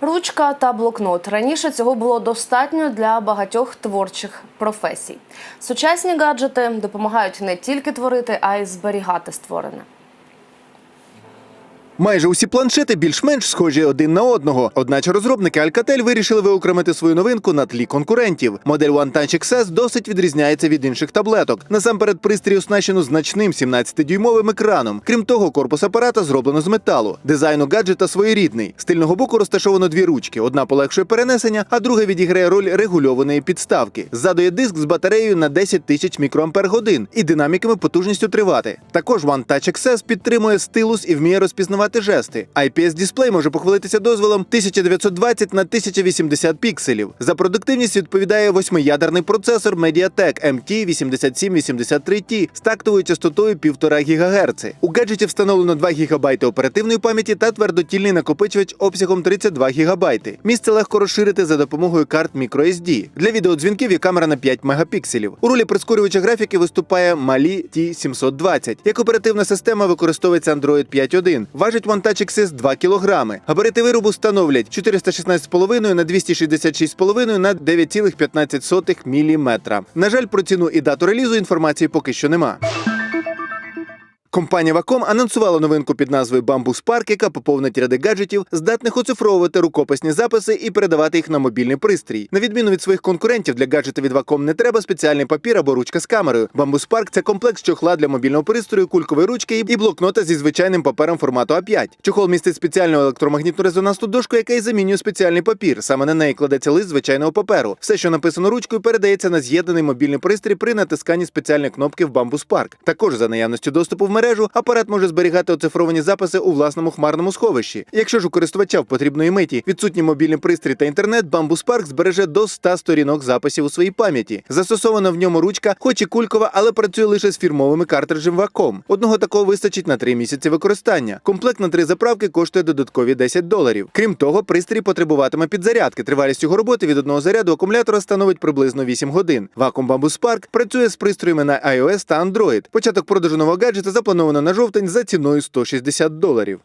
Ручка та блокнот раніше цього було достатньо для багатьох творчих професій. Сучасні гаджети допомагають не тільки творити, а й зберігати створене. Майже усі планшети більш-менш схожі один на одного. Одначе розробники Alcatel вирішили виокремити свою новинку на тлі конкурентів. Модель One Touch XS досить відрізняється від інших таблеток. Насамперед, пристрій оснащено значним 17-дюймовим екраном. Крім того, корпус апарата зроблено з металу. Дизайн у гаджета своєрідний. З тильного боку розташовано дві ручки: одна полегшує перенесення, а друга відіграє роль регульованої підставки. Ззаду є диск з батареєю на 10 тисяч мікроампер-годин і динаміками потужністю тривати. Також One Touch XS підтримує стилус і вміє розпізнавати жести. IPS-дисплей може похвалитися дозволом 1920 на 1080 пікселів. За продуктивність відповідає восьмиядерний процесор Mediatek MT8783T з тактовою частотою 1,5 ГГц. У гаджеті встановлено 2 ГБ оперативної пам'яті та твердотільний накопичувач обсягом 32 ГБ. Місце легко розширити за допомогою карт microSD. Для відеодзвінків є камера на 5 мегапікселів. У ролі прискорювача графіки виступає Mali T720. Як оперативна система використовується Android 5.1. Важить One Touch XS 2 кг. Габарити виробу становлять 416,5 на 266,5 на 9,15 мм. На жаль, про ціну і дату релізу інформації поки що нема. Компанія Wacom анонсувала новинку під назвою Bamboo Spark, яка поповнить ряди гаджетів, здатних оцифровувати рукописні записи і передавати їх на мобільний пристрій. На відміну від своїх конкурентів, для гаджета від Wacom не треба спеціальний папір або ручка з камерою. Bamboo Spark – це комплекс чохла для мобільного пристрою, кулькової ручки і блокнота зі звичайним папером формату А5. Чохол містить спеціальну електромагнітну резонансну дошку, яка й замінює спеціальний папір. Саме на неї кладеться лист звичайного паперу. Все, що написано ручкою, передається на з'єднаний мобільний пристрій при натисканні спеціальної кнопки в Bamboo Spark. Також за наявності доступу в мережу апарат може зберігати оцифровані записи у власному хмарному сховищі. Якщо ж у користувача в потрібної миті відсутній мобільний пристрій та інтернет, Bamboo Spark збереже до 100 сторінок записів у своїй пам'яті. Застосована в ньому ручка, хоч і кулькова, але працює лише з фірмовими картриджем Wacom. Одного такого вистачить на 3 місяці використання. Комплект на три заправки коштує додаткові 10 доларів. Крім того, пристрій потребуватиме підзарядки. Тривалість його роботи від одного заряду акумулятора становить приблизно 8 годин. Wacom Bamboo Spark працює з пристроями на iOS та Android. Початок продажу нового гаджета заплановано на жовтень за ціною 160 доларів.